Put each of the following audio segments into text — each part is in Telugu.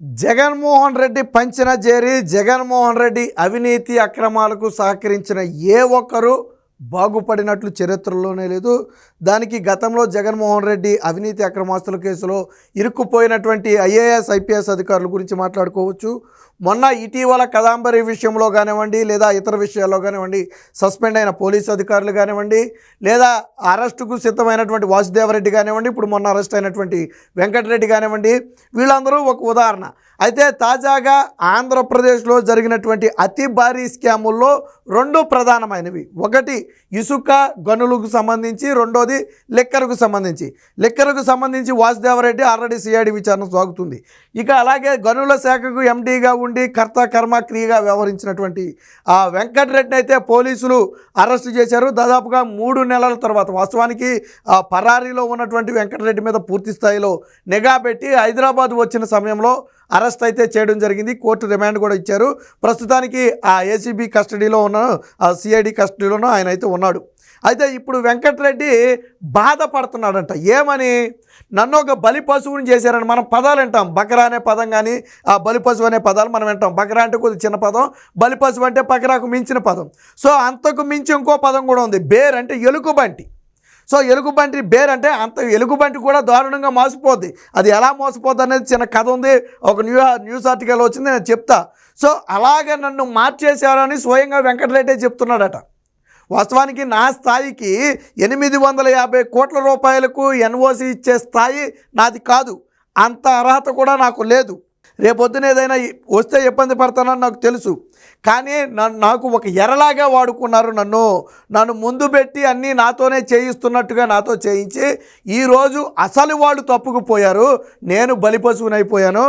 జగన్మోహన్ రెడ్డి పంచిన చేరి జగన్మోహన్ రెడ్డి అవినీతి అక్రమాలకు సహకరించిన ఏ ఒక్కరూ బాగుపడినట్లు చరిత్రలోనే లేదు. దానికి గతంలో జగన్మోహన్ రెడ్డి అవినీతి అక్రమాస్తుల కేసులో ఇరుక్కుపోయినటువంటి ఐఏఎస్ ఐపీఎస్ అధికారుల గురించి మాట్లాడుకోవచ్చు. మొన్న ఇటీవల కదాంబరి విషయంలో కానివ్వండి లేదా ఇతర విషయాల్లో కానివ్వండి సస్పెండ్ అయిన పోలీసు అధికారులు కానివ్వండి లేదా అరెస్టుకు సిద్ధమైనటువంటి వాసుదేవరెడ్డి కానివ్వండి ఇప్పుడు మొన్న అరెస్ట్ అయినటువంటి వెంకటరెడ్డి కానివ్వండి వీళ్ళందరూ ఒక ఉదాహరణ. అయితే తాజాగా ఆంధ్రప్రదేశ్లో జరిగినటువంటి అతి భారీ స్కాముల్లో రెండు ప్రధానమైనవి. ఒకటి ఇసుక గనులకు సంబంధించి రెండోది లెక్కరకు సంబంధించి. లెక్కరకు సంబంధించి వాసుదేవరెడ్డి ఆల్రెడీ సిఐడి విచారణ సాగుతుంది. ఇక అలాగే గనుల శాఖకు ఎండీగా ఉండి కర్త కర్మ క్రియగా వ్యవహరించినటువంటి ఆ వెంకటరెడ్డిని అయితే పోలీసులు అరెస్టు చేశారు. దాదాపుగా మూడు నెలల తర్వాత వాస్తవానికి ఆ పరారీలో ఉన్నటువంటి వెంకటరెడ్డి మీద పూర్తి స్థాయిలో నిఘా పెట్టి హైదరాబాద్ వచ్చిన సమయంలో అరెస్ట్ అయితే చేయడం జరిగింది. కోర్టు రిమాండ్ కూడా ఇచ్చారు. ప్రస్తుతానికి ఆ ఏసీబీ కస్టడీలో ఉన్న ఆ సిఐడి కస్టడీలోనూ ఆయన అయితే ఉన్నాడు. అయితే ఇప్పుడు వెంకటరెడ్డి బాధపడుతున్నాడంట. ఏమని? నన్ను ఒక బలి పశువుని చేశారని మనం పదాలు వింటాం. బకరా అనే పదం కానీ ఆ బలి పశువు అనే పదాలు మనం వింటాం. బకరా అంటే కొద్ది చిన్న పదం బలి పశువు అంటే బకరాకు మించిన పదం. సో అంతకు మించి ఇంకో పదం కూడా ఉంది. బేర్ అంటే ఎలుకబంటి సో ఎలుగుబంటి బేర్ అంటే అంత ఎలుగుబంటి కూడా దారుణంగా మోసపోద్ది. అది ఎలా మోసపోద్ది అనేది చిన్న కథ ఉంది. ఒక న్యూ న్యూస్ ఆర్టికల్ వచ్చింది నేను చెప్తా. సో అలాగే నన్ను మార్చేశారని స్వయంగా వెంకటరెడ్డి చెప్తున్నాడట. వాస్తవానికి నా స్థాయికి ఎనిమిది వందల యాభై కోట్ల రూపాయలకు ఎన్ఓసి ఇచ్చే స్థాయి నాది కాదు. అంత అర్హత కూడా నాకు లేదు. రేపొద్దున ఏదైనా వస్తే ఇబ్బంది పడతానని నాకు తెలుసు. కానీ నాకు ఒక ఎరలాగా వాడుకున్నారు నన్ను. నన్ను ముందు పెట్టి అన్నీ నాతోనే చేయిస్తున్నట్టుగా నాతో చేయించి ఈరోజు అసలు వాళ్ళు తప్పుకుపోయారు. నేను బలిపశువునైపోయాను.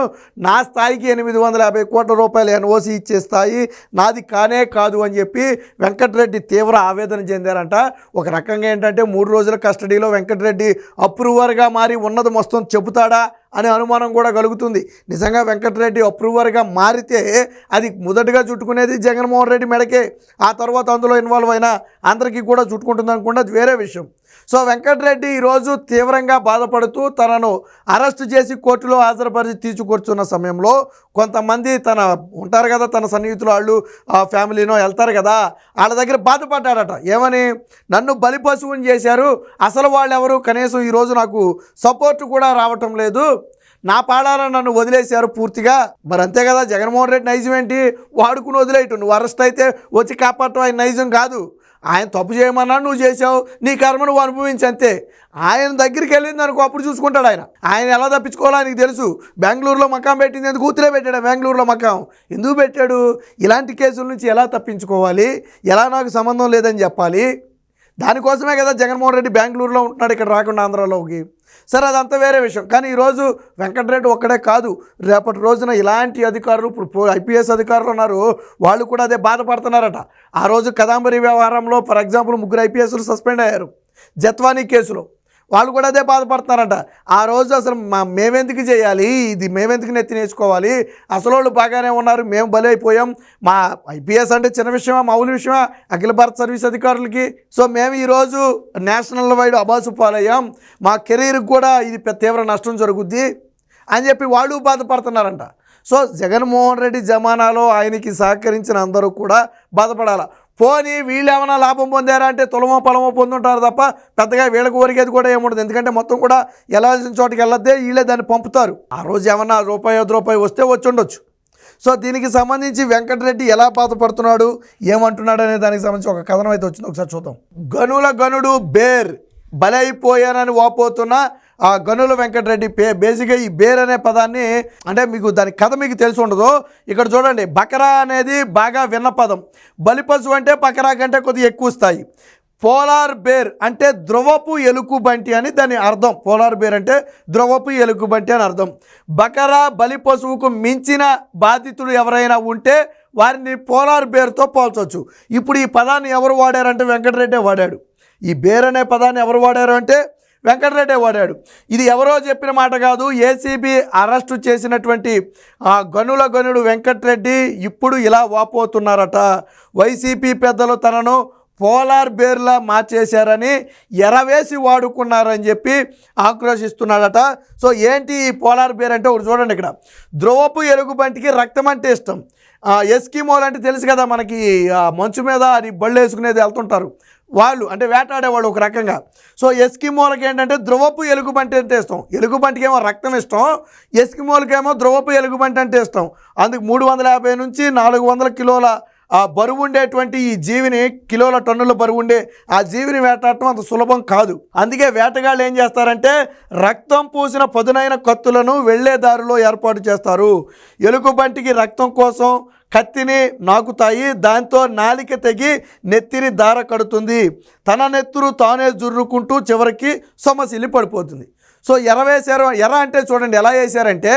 నా స్థాయికి ఎనిమిది వందల యాభై కోట్ల రూపాయలు ఎన్ఓసి ఇచ్చే స్థాయి నాది కానే కాదు అని చెప్పి వెంకటరెడ్డి తీవ్ర ఆవేదన చెందారంట. ఒక రకంగా ఏంటంటే మూడు రోజుల కస్టడీలో వెంకటరెడ్డి అప్రూవర్గా మారి ఉన్నది మొత్తం చెబుతాడా? అనే అనుమానం కూడా కలుగుతుంది. నిజంగా వెంకటరెడ్డి అప్రూవర్గా మారితే అది మొదటగా చుట్టుకునేది జగన్మోహన్ రెడ్డి మెడకే ఆ తర్వాత అందులో ఇన్వాల్వ్ అయినా అందరికీ కూడా చుట్టుకుంటుంది అనుకున్నది వేరే విషయం. సో వెంకటరెడ్డి ఈరోజు తీవ్రంగా బాధపడుతూ తనను అరెస్ట్ చేసి కోర్టులో హాజరుపరిచి తీసుకొచ్చున్న సమయంలో కొంతమంది తన ఉంటారు కదా తన సన్నిహితులు వాళ్ళు ఆ ఫ్యామిలీనో వెళ్తారు కదా వాళ్ళ దగ్గర బాధపడ్డాడట. ఏమని? నన్ను బలి పశువుని చేశారు. అసలు వాళ్ళు ఎవరు కనీసం ఈరోజు నాకు సపోర్ట్ కూడా రావటం లేదు. నా పాడాన నన్ను వదిలేశారు పూర్తిగా. మరి అంతే కదా జగన్మోహన్ రెడ్డి నైజం ఏంటి? వాడుకుని వదిలేయటం. నువ్వు అరెస్ట్ అయితే వచ్చి కాపాడటం ఆయన నైజం కాదు. ఆయన తప్పు చేయమన్నా నువ్వు చేసావు నీ కర్మ నువ్వు అనుభవించి అంతే. ఆయన దగ్గరికి వెళ్ళింది అనుకో అప్పుడు చూసుకుంటాడు ఆయన. ఆయన ఎలా తప్పించుకోవాలో ఆయనకి తెలుసు. బెంగళూరులో మకాం పెట్టింది ఎందుకు? కూతురే పెట్టాడు బెంగళూరులో మకాం? ఎందుకు పెట్టాడు? ఇలాంటి కేసుల నుంచి ఎలా తప్పించుకోవాలి? ఎలా నాకు సంబంధం లేదని చెప్పాలి? దానికోసమే కదా జగన్మోహన్ రెడ్డి బెంగళూరులో ఉంటున్నాడు ఇక్కడ రాకుండా ఆంధ్రాలోకి. సరే అదంతా వేరే విషయం. కానీ ఈరోజు వెంకటరెడ్డి ఒక్కడే కాదు రేపటి రోజున ఇలాంటి అధికారులు ఇప్పుడు ఐపీఎస్ అధికారులు ఉన్నారు వాళ్ళు కూడా అదే బాధపడుతున్నారట. ఆ రోజు కదాంబరి వ్యవహారంలో ఫర్ ఎగ్జాంపుల్ ముగ్గురు ఐపీఎస్లు సస్పెండ్ అయ్యారు జత్వానీ కేసులో. వాళ్ళు కూడా అదే బాధపడుతున్నారంట. ఆ రోజు అసలు మా మేమెందుకు చేయాలి? ఇది మేమెందుకు నెత్తి నేర్చుకోవాలి? అసలు వాళ్ళు బాగానే ఉన్నారు మేము బలైపోయాం మా ఐపీఎస్ అంటే చిన్న విషయమా మామూలు విషయమా? అఖిల భారత సర్వీస్ అధికారులకి. సో మేము ఈరోజు నేషనల్ వైడ్ అబాసు పాలయ్యాం. మా కెరీర్కి కూడా ఇది పెద్ద తీవ్ర నష్టం జరుగుద్ది అని చెప్పి వాళ్ళు బాధపడుతున్నారంట. సో జగన్మోహన్ రెడ్డి జమానాలో ఆయనకి సహకరించిన అందరూ కూడా బాధపడాల? పోనీ వీళ్ళు ఏమైనా లాభం పొందారా అంటే తులమో పొలమో పొందుంటారు తప్ప పెద్దగా వీళ్ళకు ఒరిగేది కూడా ఏముండదు. ఎందుకంటే మొత్తం కూడా వెళ్ళాల్సిన చోటుకి వెళ్ళద్దే వీళ్ళే దాన్ని పంపుతారు. ఆ రోజు ఏమన్నా రూపాయి ఐదు రూపాయి వస్తే వచ్చి ఉండొచ్చు. సో దీనికి సంబంధించి వెంకటరెడ్డి ఎలా బాధపడుతున్నాడు ఏమంటున్నాడు అనే దానికి సంబంధించి ఒక కథనం అయితే వచ్చింది. ఒకసారి చూద్దాం. గనుల గనుడు బేర్. బలైపోయానని వాపోతున్న ఆ గనుల వెంకటరెడ్డి పే బేసిక్గా ఈ బేర్ అనే పదాన్ని అంటే మీకు దాని కథ మీకు తెలిసి ఉండదు. ఇక్కడ చూడండి బకరా అనేది బాగా విన్న పదం. బలిపశు అంటే బకరా కంటే కొద్దిగా ఎక్కువ స్థాయి. పోలార్ బేర్ అంటే ధ్రువపు ఎలుకబంటి అని దాని అర్థం. పోలార్ బేర్ అంటే ధ్రువపు ఎలుకబంటి అని అర్థం. బకరా బలి పశువుకు మించిన బాధితులు ఎవరైనా ఉంటే వారిని పోలార్ బేర్తో పోల్చవచ్చు ఇప్పుడు ఈ పదాన్ని ఎవరు వాడారంటే వెంకటరెడ్డే వాడాడు. ఈ బేర్ అనే పదాన్ని ఎవరు వాడారు అంటే వెంకటరెడ్డే వాడాడు. ఇది ఎవరో చెప్పిన మాట కాదు. ఏసీబీ అరెస్టు చేసినటువంటి ఆ గనుల గనుడు వెంకటరెడ్డి ఇప్పుడు ఇలా వాపోతున్నారట. వైసీపీ పెద్దలు తనను పోలార్ బేర్లా మార్చేశారని ఎరవేసి వాడుకున్నారని చెప్పి ఆక్రోశిస్తున్నాడట. సో ఏంటి ఈ పోలార్ బేర్ అంటే ఒకటి చూడండి ఇక్కడ. ధ్రువపు ఎలుగుబంటికి రక్తం అంటే ఇష్టం. ఆ, ఎస్కిమోలు అంటే తెలుసు కదా మనకి ఆ, మంచు మీద అది బళ్ళు వేసుకునేది వెళ్తుంటారు. వాళ్ళు అంటే వేటాడేవాళ్ళు ఒక రకంగా. సో ఎస్కిమోలకి ఏంటంటే ధ్రువపు ఎలుగుబంటి అంటే ఇష్టం. ఎలుగుబంటికి ఏమో రక్తం ఇష్టం ఎస్కిమోలకేమో ధ్రువపు ఎలుగుబంటి అంటే ఇష్టం. అందుకు మూడు వందల యాభై నుంచి నాలుగు వందల కిలోల ఆ బరువు ఉండేటువంటి ఈ జీవిని కిలోల టన్నుల బరువు ఉండే ఆ జీవిని వేటాడటం అంత సులభం కాదు. అందుకే వేటగాళ్ళు ఏం చేస్తారంటే రక్తం పూసిన పదునైన కత్తులను వెళ్ళే దారిలో ఏర్పాటు చేస్తారు. ఎలుగుబంటికి రక్తం కోసం కత్తిని నాకుతాయి దాంతో నాలిక తెగి నెత్తిని దార కడుతుంది. తన నెత్తురు తానే జుర్రుకుంటూ చివరికి సొమసిల్లి పడిపోతుంది. సో ఎర వేశారు ఎర అంటే చూడండి ఎలా వేశారంటే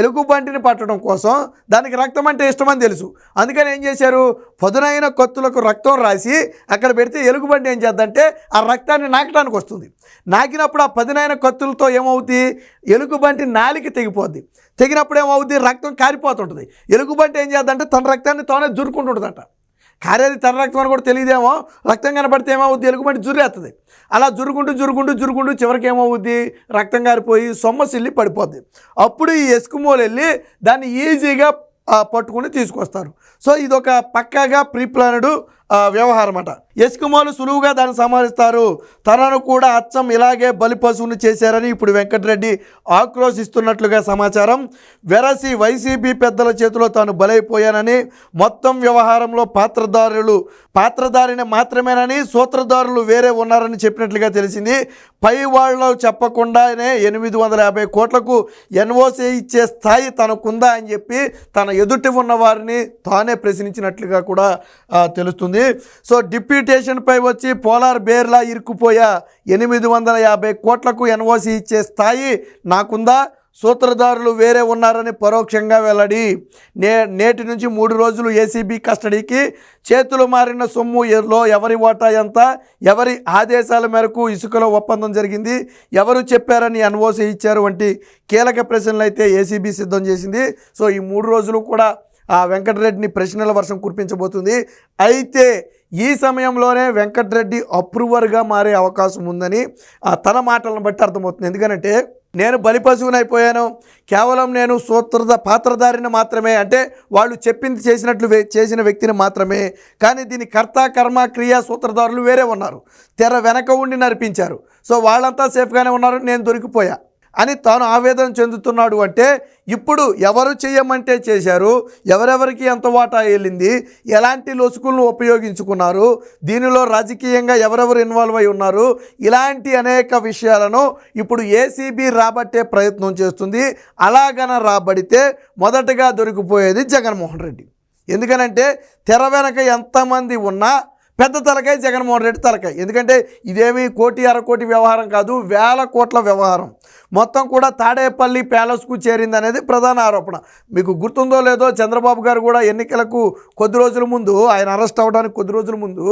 ఎలుగుబంటిని పట్టడం కోసం దానికి రక్తం అంటే ఇష్టమని తెలుసు. అందుకని ఏం చేశారు? పదునైన కత్తులకు రక్తం రాసి అక్కడ పెడితే ఎలుగుబంటి ఏం చేద్దంటే ఆ రక్తాన్ని నాకడానికి వస్తుంది. నాకినప్పుడు ఆ పదునైన కత్తులతో ఏమవుద్ది? ఎలుగుబంటి నాలికి తెగిపోద్ది. తెగినప్పుడు ఏమవుద్ది? రక్తం కారిపోతుంటుంది. ఎలుగుబంటి ఏం చేద్దంటే తన రక్తాన్ని తానే జురుకుంటుంటుందట కారేది తన రక్తం అని కూడా తెలియదేమో. రక్తం కనపడితే ఏమవుద్ది? ఎలుగుబంటి జుర్రేస్తుంది అలా జురుకుంటూ జురుకుంటూ జురుకుంటూ చివరికి ఏమవుద్ది? రక్తం కారిపోయి సొమ్మసిల్లి పడిపోద్ది. అప్పుడు ఈ ఎస్కుమోలు వెళ్ళి దాన్ని ఈజీగా పట్టుకుని తీసుకొస్తారు. సో ఇది ఒక పక్కాగా ప్రీ ప్లానడ్ వ్యవహారం అట ఎస్కుమోలు సులువుగా దాన్ని సంహరిస్తారు. తనను కూడా అచ్చం ఇలాగే బలి పశువుని చేశారని ఇప్పుడు వెంకటరెడ్డి ఆక్రోశిస్తున్నట్లుగా సమాచారం. వెరసి వైసీపీ పెద్దల చేతిలో తాను బలైపోయానని మొత్తం వ్యవహారంలో పాత్రదారులు పాత్రధారిని మాత్రమేనని సూత్రధారులు వేరే ఉన్నారని చెప్పినట్లుగా తెలిసింది. పై వాళ్ళు చెప్పకుండానే ఎనిమిది వందల యాభై కోట్లకు ఎన్ఓసి ఇచ్చే స్థాయి తనకుందా అని చెప్పి తన ఎదుటి ఉన్న వారిని తానే ప్రశ్నించినట్లుగా కూడా తెలుస్తుంది. తెలుస్తుంది సో డిప్యూటేషన్పై వచ్చి పోలార్ బేర్లా ఇరుక్కుపోయా ఎనిమిది వందల యాభై కోట్లకు ఎన్ఓసి ఇచ్చే స్థాయి నాకుందా? సూత్రధారులు వేరే ఉన్నారని పరోక్షంగా వెల్లడి. నే నేటి నుంచి మూడు రోజులు ఏసీబీ కస్టడీకి చేతులు మారిన సొమ్ములో ఎవరి వాటా ఎంత? ఎవరి ఆదేశాల మేరకు ఇసుకలో ఒప్పందం జరిగింది? ఎవరు చెప్పారని ఎన్ఓసి ఇచ్చారు? వంటి కీలక ప్రశ్నలు అయితే ఏసీబీ సిద్ధం చేసింది. సో ఈ మూడు రోజులు కూడా ఆ వెంకటరెడ్డిని ప్రశ్నల వర్షం కురిపించబోతుంది. అయితే ఈ సమయంలోనే వెంకటరెడ్డి అప్రూవర్గా మారే అవకాశం ఉందని ఆ తన మాటలను బట్టి అర్థమవుతుంది. ఎందుకంటే నేను బలిపశువునైపోయాను అయిపోయాను. కేవలం నేను సూత్రద పాత్రధారిని మాత్రమే. అంటే వాళ్ళు చెప్పింది చేసినట్లు చేసిన వ్యక్తిని మాత్రమే. కానీ దీని కర్త కర్మ క్రియా సూత్రధారులు వేరే ఉన్నారు. తెర వెనక ఉండి నడిపించారు. సో వాళ్ళంతా సేఫ్గానే ఉన్నారు. నేను దొరికిపోయా. అని తాను ఆవేదన చెందుతున్నాడు అంటే ఇప్పుడు ఎవరు చేయమంటే చేశారు ఎవరెవరికి ఎంత వాటా వెళ్ళింది ఎలాంటి లొసుకులను ఉపయోగించుకున్నారు దీనిలో రాజకీయంగా ఎవరెవరు ఇన్వాల్వ్ అయి ఉన్నారు ఇలాంటి అనేక విషయాలను ఇప్పుడు ఏసీబీ రాబట్టే ప్రయత్నం చేస్తుంది. అలాగన రాబడితే మొదటగా దొరికిపోయేది జగన్మోహన్ రెడ్డి. ఎందుకనంటే తెర వెనక ఎంతమంది ఉన్నా పెద్ద తలకాయ జగన్మోహన్ రెడ్డి తలకాయ. ఎందుకంటే ఇదేమి కోటి అరకోటి వ్యవహారం కాదు వేల కోట్ల వ్యవహారం. మొత్తం కూడా తాడేపల్లి ప్యాలెస్కు చేరింది అనేది ప్రధాన ఆరోపణ. మీకు గుర్తుందో లేదో చంద్రబాబు గారు కూడా ఎన్నికలకు కొద్ది రోజుల ముందు ఆయన అరెస్ట్ అవ్వడానికి కొద్ది రోజుల ముందు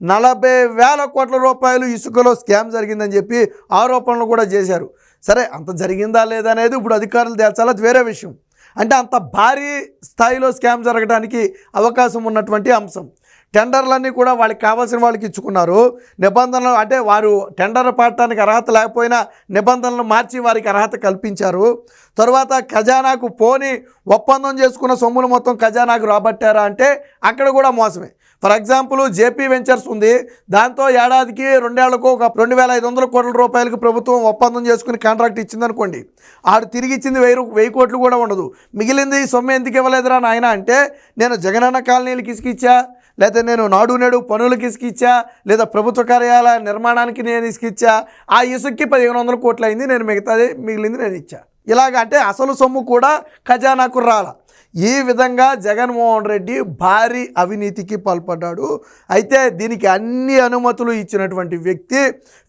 నలభై వేల కోట్ల రూపాయలు ఇసుకలో స్కామ్ జరిగిందని చెప్పి ఆరోపణలు కూడా చేశారు. సరే అంత జరిగిందా లేదా అనేది ఇప్పుడు అధికారులు తేల్చాలి అది వేరే విషయం. అంటే అంత భారీ స్థాయిలో స్కామ్ జరగడానికి అవకాశం ఉన్నటువంటి అంశం. టెండర్లన్నీ కూడా వాళ్ళకి కావాల్సిన వాళ్ళకి ఇచ్చుకున్నారు. నిబంధనలు అంటే వారు టెండర్ పాడటానికి అర్హత లేకపోయినా నిబంధనలు మార్చి వారికి అర్హత కల్పించారు. తర్వాత ఖజానాకు పోని ఒప్పందం చేసుకున్న సొమ్ములు మొత్తం ఖజానాకు రాబట్టారా అంటే అక్కడ కూడా మోసమే. ఫర్ ఎగ్జాంపుల్ జేపీ వెంచర్స్ ఉంది. దాంతో ఏడాదికి రెండేళ్ళకు ఒక రెండు వేల ఐదు వందల కోట్ల రూపాయలకు ప్రభుత్వం ఒప్పందం చేసుకుని కాంట్రాక్ట్ ఇచ్చిందనుకోండి. ఆడు తిరిగి ఇచ్చింది వెయ్యి రూ- వెయ్యి కోట్లు కూడా ఉండదు. మిగిలింది సొమ్ము ఎందుకు ఇవ్వలేదురా నాయన అంటే నేను జగనన్న కాలనీలకు ఇసుకిచ్చా లేదా నేను నాడు నేడు పనులకి ఇసుకిచ్చా లేదా ప్రభుత్వ కార్యాలయ నిర్మాణానికి నేను ఇసుకిచ్చా ఆ ఇసుక్కి పదిహేను వందల కోట్లు అయింది నేను మిగతాది మిగిలింది నేను ఇచ్చా. ఇలాగ అంటే అసలు సొమ్ము కూడా ఖజానాకు రాల. ఈ విధంగా జగన్మోహన్ రెడ్డి భారీ అవినీతికి పాల్పడ్డాడు. అయితే దీనికి అన్ని అనుమతులు ఇచ్చినటువంటి వ్యక్తి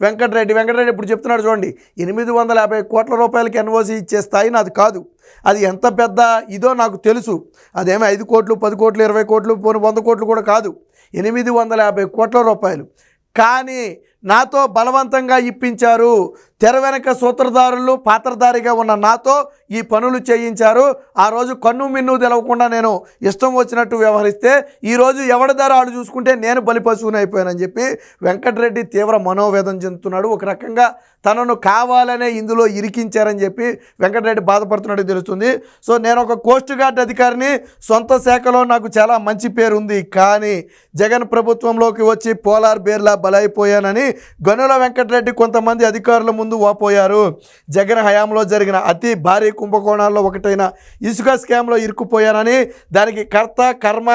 వెంకటరెడ్డి. వెంకటరెడ్డి ఇప్పుడు చెప్తున్నాడు చూడండి ఎనిమిది వందల యాభై కోట్ల రూపాయలకి ఎన్ఓసి ఇచ్చే స్థాయి నాది కాదు. అది ఎంత పెద్ద ఇదో నాకు తెలుసు. అదేమో ఐదు కోట్లు పది కోట్లు ఇరవై కోట్లు పోను వంద కోట్లు కూడా కాదు. ఎనిమిది వందల యాభై కోట్ల రూపాయలు. కానీ నాతో బలవంతంగా ఇప్పించారు తెర వెనక సూత్రధారులు పాత్రధారిగా ఉన్న నాతో ఈ పనులు చేయించారు. ఆ రోజు కన్ను మిన్ను తెలవకుండా నేను ఇష్టం వచ్చినట్టు వ్యవహరిస్తే ఈరోజు ఎవడి ధర ఆడు చూసుకుంటే నేను బలిపశువుని అయిపోయానని చెప్పి వెంకటరెడ్డి తీవ్ర మనోవేదం చెందుతున్నాడు. ఒక రకంగా తనను కావాలనే ఇందులో ఇరికించారని చెప్పి వెంకటరెడ్డి బాధపడుతున్నట్టు తెలుస్తుంది. సో నేను ఒక కోస్ట్ గార్డ్ అధికారిని సొంత శాఖలో నాకు చాలా మంచి పేరు ఉంది కానీ జగన్ ప్రభుత్వంలోకి వచ్చి పోలార్ బేర్లా బలైపోయానని గనుల వెంకటరెడ్డి కొంతమంది అధికారుల ముందు వాపోయారు. జగన్ హయాంలో జరిగిన అతి భారీ కుంభకోణాల్లో ఒకటైన ఇసుక స్కామ్లో ఇరుక్కుపోయానని దానికి కర్త కర్మ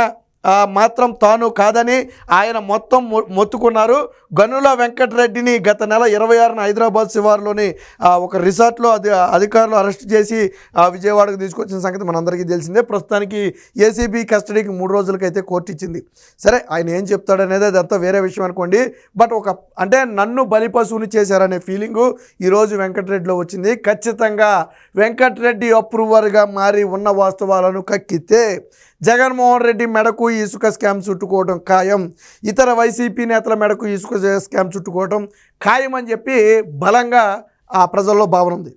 మాత్రం తాను కాదని ఆయన మొత్తం మొ- మొత్తుకున్నారు. గనుల వెంకటరెడ్డిని గత నెల ఇరవై ఆరున హైదరాబాద్ శివారులోని ఒక రిసార్ట్లో అది అధికారులు అరెస్ట్ చేసి ఆ, విజయవాడకు తీసుకొచ్చిన సంగతి మనందరికీ తెలిసిందే. ప్రస్తుతానికి ఏసీబీ కస్టడీకి మూడు రోజులకైతే కోర్టు ఇచ్చింది. సరే ఆయన ఏం చెప్తాడనేది అదంతా వేరే విషయం అనుకోండి. బట్ ఒక అంటే నన్ను బలిపశువుని చేశారనే ఫీలింగు ఈరోజు వెంకటరెడ్డిలో వచ్చింది. ఖచ్చితంగా వెంకటరెడ్డి అప్రూవర్గా మారి ఉన్న వాస్తవాలను కక్కితే జగన్మోహన్ రెడ్డి మెడకు ఇసుక స్కామ్ చుట్టుకోవడం ఖాయం. ఇతర వైసీపీ నేతల మెడకు ఇసుక స్కామ్ చుట్టుకోవడం ఖాయం అని చెప్పి బలంగా ఆ ప్రజల్లో భావన ఉంది.